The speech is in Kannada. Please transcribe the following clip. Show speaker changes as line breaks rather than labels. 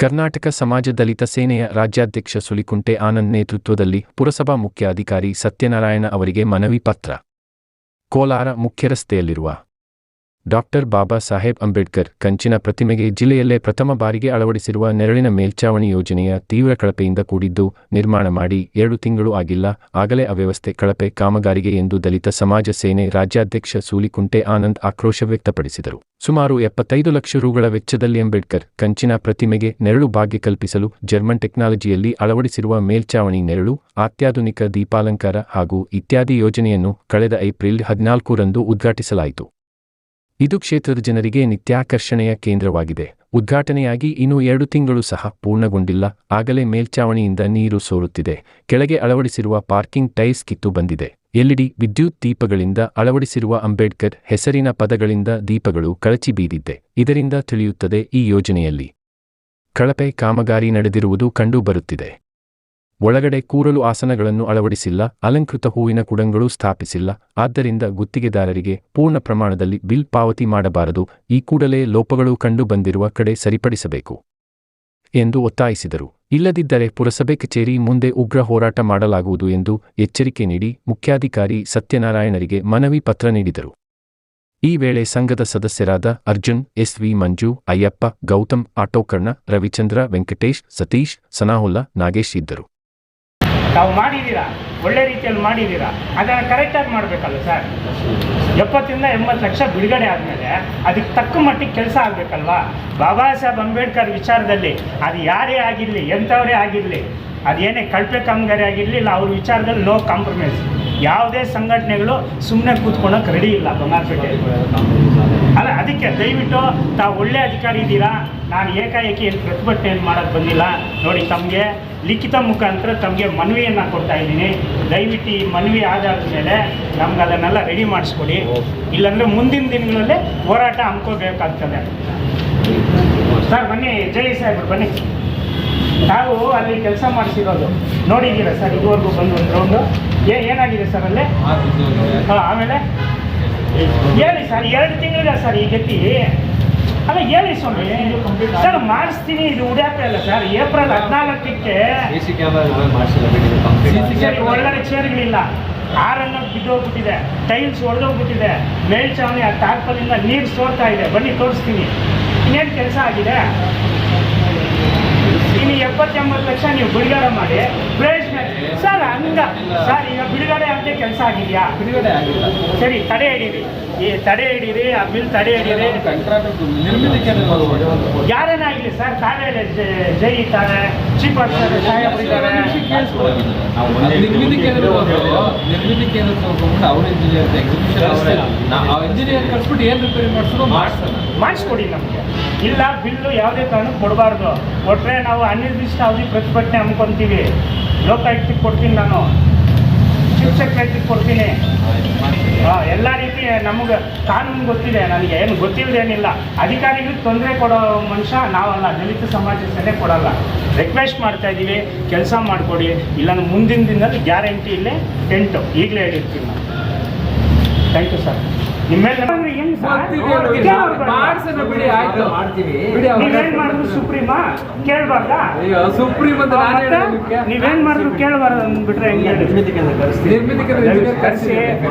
ಕರ್ನಾಟಕ ಸಮಾಜ ದಲಿತ ಸೇನೆಯ ರಾಜ್ಯಾಧ್ಯಕ್ಷ ಸುಲಿಕುಂಟೆ ಆನಂದ್ ನೇತೃತ್ವದಲ್ಲಿ ಪುರಸಭಾ ಮುಖ್ಯ ಅಧಿಕಾರಿ ಸತ್ಯನಾರಾಯಣ ಅವರಿಗೆ ಮನವಿ ಪತ್ರ. ಕೋಲಾರ ಮುಖ್ಯ ರಸ್ತೆಯಲ್ಲಿರುವ ಡಾಕ್ಟರ್ ಬಾಬಾ ಸಾಹೇಬ್ ಅಂಬೇಡ್ಕರ್ ಕಂಚಿನ ಪ್ರತಿಮೆಗೆ ಜಿಲ್ಲೆಯಲ್ಲೇ ಪ್ರಥಮ ಬಾರಿಗೆ ಅಳವಡಿಸಿರುವ ನೆರಳಿನ ಮೇಲ್ಛಾವಣಿ ಯೋಜನೆಯ ತೀವ್ರ ಕಳಪೆಯಿಂದ ಕೂಡಿದ್ದು ನಿರ್ಮಾಣ ಮಾಡಿ ಎರಡು ತಿಂಗಳು ಆಗಿಲ್ಲ, ಆಗಲೇ ಅವ್ಯವಸ್ಥೆ ಕಳಪೆ ಕಾಮಗಾರಿಗೆ ಎಂದು ದಲಿತ ಸಮಾಜ ಸೇನೆ ರಾಜ್ಯಾಧ್ಯಕ್ಷ ಸೂಲಿಕುಂಟೆ ಆನಂದ್ ಆಕ್ರೋಶ ವ್ಯಕ್ತಪಡಿಸಿದರು. ಸುಮಾರು ಎಪ್ಪತ್ತೈದು ಲಕ್ಷ ರುಗಳ ವೆಚ್ಚದಲ್ಲಿ ಅಂಬೇಡ್ಕರ್ ಕಂಚಿನ ಪ್ರತಿಮೆಗೆ ನೆರಳು ಭಾಗ್ಯ ಕಲ್ಪಿಸಲು ಜರ್ಮನ್ ಟೆಕ್ನಾಲಜಿಯಲ್ಲಿ ಅಳವಡಿಸಿರುವ ಮೇಲ್ಚಾವಣಿ ನೆರಳು, ಅತ್ಯಾಧುನಿಕ ದೀಪಾಲಂಕಾರ ಹಾಗೂ ಇತ್ಯಾದಿ ಯೋಜನೆಯನ್ನು ಕಳೆದ ಏಪ್ರಿಲ್ ಹದಿನಾಲ್ಕರಂದು ಉದ್ಘಾಟಿಸಲಾಯಿತು. ಇದು ಕ್ಷೇತ್ರದ ಜನರಿಗೆ ನಿತ್ಯಾಕರ್ಷಣೆಯ ಕೇಂದ್ರವಾಗಿದೆ. ಉದ್ಘಾಟನೆಯಾಗಿ ಇನ್ನೂ ಎರಡು ತಿಂಗಳು ಸಹ ಪೂರ್ಣಗೊಂಡಿಲ್ಲ. ಆಗಲೇ ಮೇಲ್ಚಾವಣಿಯಿಂದ ನೀರು ಸೋರುತ್ತಿದೆ. ಕೆಳಗೆ ಅಳವಡಿಸಿರುವ ಪಾರ್ಕಿಂಗ್ ಟೈಲ್ಸ್ ಕಿತ್ತು ಬಂದಿದೆ. ಎಲ್ಇಡಿ ವಿದ್ಯುತ್ ದೀಪಗಳಿಂದ ಅಳವಡಿಸಿರುವ ಅಂಬೇಡ್ಕರ್ ಹೆಸರಿನ ಪದಗಳಿಂದ ದೀಪಗಳು ಕಳಚಿ ಬೀದಿದ್ದೆ. ಇದರಿಂದ ತಿಳಿಯುತ್ತದೆ ಈ ಯೋಜನೆಯಲ್ಲಿ. ಕಳಪೆ ಕಾಮಗಾರಿ ನಡೆದಿರುವುದು ಕಂಡುಬರುತ್ತಿದೆ ಒಳಗಡೆ ಕೂರಲು ಆಸನಗಳನ್ನು ಅಳವಡಿಸಿಲ್ಲ, ಅಲಂಕೃತ ಹೂವಿನ ಕುಡಂಗಳು ಸ್ಥಾಪಿಸಿಲ್ಲ, ಆದ್ದರಿಂದ ಗುತ್ತಿಗೆದಾರರಿಗೆ ಪೂರ್ಣ ಪ್ರಮಾಣದಲ್ಲಿ ಬಿಲ್ ಪಾವತಿ ಮಾಡಬಾರದು, ಈ ಕೂಡಲೇ ಲೋಪಗಳು ಕಂಡು ಬಂದಿರುವ ಕಡೆ ಸರಿಪಡಿಸಬೇಕು ಎಂದು ಒತ್ತಾಯಿಸಿದರು. ಇಲ್ಲದಿದ್ದರೆ ಪುರಸಭೆ ಕಚೇರಿ ಮುಂದೆ ಉಗ್ರ ಹೋರಾಟ ಮಾಡಲಾಗುವುದು ಎಂದು ಎಚ್ಚರಿಕೆ ನೀಡಿ ಮುಖ್ಯಾಧಿಕಾರಿ ಸತ್ಯನಾರಾಯಣರಿಗೆ ಮನವಿ ಪತ್ರ ನೀಡಿದರು. ಈ ವೇಳೆ ಸಂಘದ ಸದಸ್ಯರಾದ ಅರ್ಜುನ್, ಎಸ್ ವಿ ಮಂಜು, ಅಯ್ಯಪ್ಪ, ಗೌತಮ್, ಆಟೋಕರ್ಣ, ರವಿಚಂದ್ರ, ವೆಂಕಟೇಶ್, ಸತೀಶ್, ಸನಾಹುಲ್ಲಾ, ನಾಗೇಶ್ ಇದ್ದರು.
ತಾವು ಮಾಡಿದ್ದೀರಾ? ಒಳ್ಳೆ ರೀತಿಯಲ್ಲಿ ಮಾಡಿದ್ದೀರಾ? ಅದನ್ನು ಕರೆಕ್ಟಾಗಿ ಮಾಡಬೇಕಲ್ಲ ಸರ್? ಎಪ್ಪತ್ತರಿಂದ ಎಂಬತ್ತು ಲಕ್ಷ ಬಿಡುಗಡೆ ಆದಮೇಲೆ ಅದಕ್ಕೆ ತಕ್ಕ ಮಟ್ಟಿಗೆ ಕೆಲಸ ಆಗಬೇಕಲ್ವಾ? ಬಾಬಾ ಸಾಹೇಬ್ ಅಂಬೇಡ್ಕರ್ ವಿಚಾರದಲ್ಲಿ ಅದು ಯಾರೇ ಆಗಿರಲಿ, ಎಂಥವರೇ ಆಗಿರಲಿ ಅದೇನೇ ಕಳಪೆ ಕಾಮಗಾರಿ ಆಗಿರಲಿ ಇಲ್ಲ ಅವ್ರ ವಿಚಾರದಲ್ಲಿ ನೋ ಕಾಂಪ್ರಮೈಸ್ ಯಾವುದೇ ಸಂಘಟನೆಗಳು ಸುಮ್ಮನೆ ಕೂತ್ಕೊಳ್ಳೋಕೆ ರೆಡಿ ಇಲ್ಲ ಬಂಗಾರಪೇಟೆ ಅಲ್ಲ, ಅದಕ್ಕೆ ದಯವಿಟ್ಟು ತಾವು ಒಳ್ಳೆ ಅಧಿಕಾರಿ ಇದ್ದೀರಾ? ನಾನು ಏಕಾಏಕಿ ಏನು ಪ್ರತಿಭಟನೆ ಏನು ಮಾಡೋಕ್ಕೆ ಬಂದಿಲ್ಲ. ನೋಡಿ, ತಮಗೆ ಲಿಖಿತ ಮುಖಾಂತರ ತಮಗೆ ಮನವಿಯನ್ನು ಕೊಡ್ತಾ ಇದ್ದೀನಿ. ದಯವಿಟ್ಟು ಈ ಮನವಿ ಆಧಾರದ ಮೇಲೆ ನಮ್ಗೆ ಅದನ್ನೆಲ್ಲ ರೆಡಿ ಮಾಡಿಸ್ಕೊಡಿ. ಇಲ್ಲಾಂದರೆ ಮುಂದಿನ ದಿನಗಳಲ್ಲಿ ಹೋರಾಟ ಹಮ್ಕೋಬೇಕಾಗ್ತದೆ. ಸರ್ ಬನ್ನಿ ಜೈ ಸಾಹೇಬ್ರು ಬನ್ನಿ. ತಾವು ಅಲ್ಲಿ ಕೆಲಸ ಮಾಡಿಸಿರೋದು ನೋಡಿದ್ದೀರಾ ಸರ್? ಇದುವರೆಗೂ ಬಂದು ಒಂದು ರೌಂಡು ಏ ಏನಾಗಿದೆ ಸರ್ ಅಲ್ಲಿ? ಹಾಂ ಆಮೇಲೆ? ಹೇಳಿ ಸರ್ ಎರಡು ತಿಂಗಳಿದೆ ಸರ್ ಈ ಗತಿ ಅಲ್ಲ ಹೇಳಿ ಸ್ವಾಮಿ. ಸರ್ ಮಾಡಿಸ್ತೀನಿ ಇದು ಉಡ್ಯಾಪೆ ಅಲ್ಲ ಸರ್. ಏಪ್ರಿಲ್ ಹದಿನಾಲ್ಕಕ್ಕೆ ಒಳ್ಳೆ ಚೇರ್ಗಳಿಲ್ಲ. ಆರನ್ನು ಬಿದ್ದೋಗ್ಬಿಟ್ಟಿದೆ. ಟೈಲ್ಸ್ ಒಡೆದೋಗ್ಬಿಟ್ಟಿದೆ. ಮೇಲ್ಚಾವಣಿ ಆ ಟಾರ್ಪಲಿಂದ ನೀರು ಸೋರ್ತಾ ಇದೆ. ಬನ್ನಿ ತೋರಿಸ್ತೀನಿ. ಇನ್ನೇನು ಕೆಲಸ ಆಗಿದೆ ಇನ್ನು ಎಪ್ಪತ್ತೆಂಬತ್ತು ಲಕ್ಷ ನೀವು ಬಿಡುಗಡೆ ಮಾಡಿ ಬ್ರೇಸ್ ಸರ್ ಈಗ ಬಿಡುಗಡೆ ಆಗದೆ ಕೆಲಸ ಆಗಿದೆಯಾ?
ಬಿಡುಗಡೆ ಆಗಿಲ್ಲ.
ಸರಿ ತಡೆ ಹಿಡೀರಿ. ಈ ತಡೆ ಹಿಡೀರಿ ಆ ಬಿಲ್ ತಡೆ ಹಿಡೀರಿ.
ಕಂಟ್ರಾಕ್ಟ್ ನಿರ್ಮಿತಿಗೆ
ಯಾರೇನೇ ಆಗಲಿ ಸರ್ ತಾವೇ ಜೈ ಇದ್ದಾರೆ ಚೀಫ್ ಆಫೀಸರ್ ಸಾಹೇಬ್ ಇದ್ದಾರೆ.
ನಿರ್ಮಿತಿ ನಿರ್ಮಿತಿ ಅವ್ರ ಇಂಜಿನಿಯರ್ ಎಕ್ಸಿಬಿಷನ್ ಅವರೇ. ಆ ಇಂಜಿನಿಯರ್ ಕಳ್ಸ್ಬಿಟ್ಟು ಏನು ರಿಪೇರಿ ಮಾಡಿಸೋದು ಮಾಡ್ತಾನೆ
ಮಾಡಿಸ್ಕೊಡಿ ನಮಗೆ. ಇಲ್ಲ ಬಿಲ್ಲು ಯಾವುದೇ ಕಾರಣಕ್ಕೆ ಕೊಡಬಾರ್ದು. ಕೊಟ್ಟರೆ ನಾವು ಅನಿರ್ದಿಷ್ಟ ಅವಧಿ ಪ್ರತಿಭಟನೆ ಹಮ್ಮಿಕೊಂತೀವಿ. ಲೋಕಾಯುಕ್ತಕ್ಕೆ ಕೊಡ್ತೀನಿ ನಾನು. ಚೀಫ್ ಸೆಕ್ರೆಟರಿಗೆ ಕೊಡ್ತೀನಿ ಎಲ್ಲ ರೀತಿ ನಮಗೆ ಕಾನೂನು ಗೊತ್ತಿದೆ, ನನಗೆ ಏನು ಗೊತ್ತಿಲ್ಲದೇನಿಲ್ಲ ಅಧಿಕಾರಿಗಳಿಗೆ ತೊಂದರೆ ಕೊಡೋ ಮನುಷ್ಯ ನಾವಲ್ಲ ದಲಿತ ಸಮಾಜ ಸೇನೆ ಕೊಡಲ್ಲ. ರಿಕ್ವೆಸ್ಟ್ ಮಾಡ್ತಾ ಇದ್ದೀವಿ ಕೆಲಸ ಮಾಡಿಕೊಡಿ. ಇಲ್ಲಾಂದ್ರೆ ಮುಂದಿನ ದಿನದಲ್ಲಿ ಗ್ಯಾರಂಟಿ ಇಲ್ಲೇ ಟೆಂಟು ಈಗಲೇ ಹೇಳಿರ್ತೀವಿ ನಾವು ಥ್ಯಾಂಕ್ ಯು ಸರ್
ಬಿಡಿ ಆಯ್ತು.
ಮಾಡ್ತೀವಿ.
ನೀವೇನ್ ಮಾಡಿದ್ರು ಸುಪ್ರೀಮಾ? ಕೇಳ್ಬಾರ್ದಾ?
ಅಯ್ಯೋ ಸುಪ್ರೀಂ ಅಂತ
ನೀವೇನ್ ಮಾಡಿದ್ರು ಕೇಳಬಾರ್ದು ಅಂದ್ಬಿಟ್ರೆ ಹೆಂಗ್ ಹೇಳಿ?
ನಿರ್ಮಿತಿ
ಕರೆಸಿ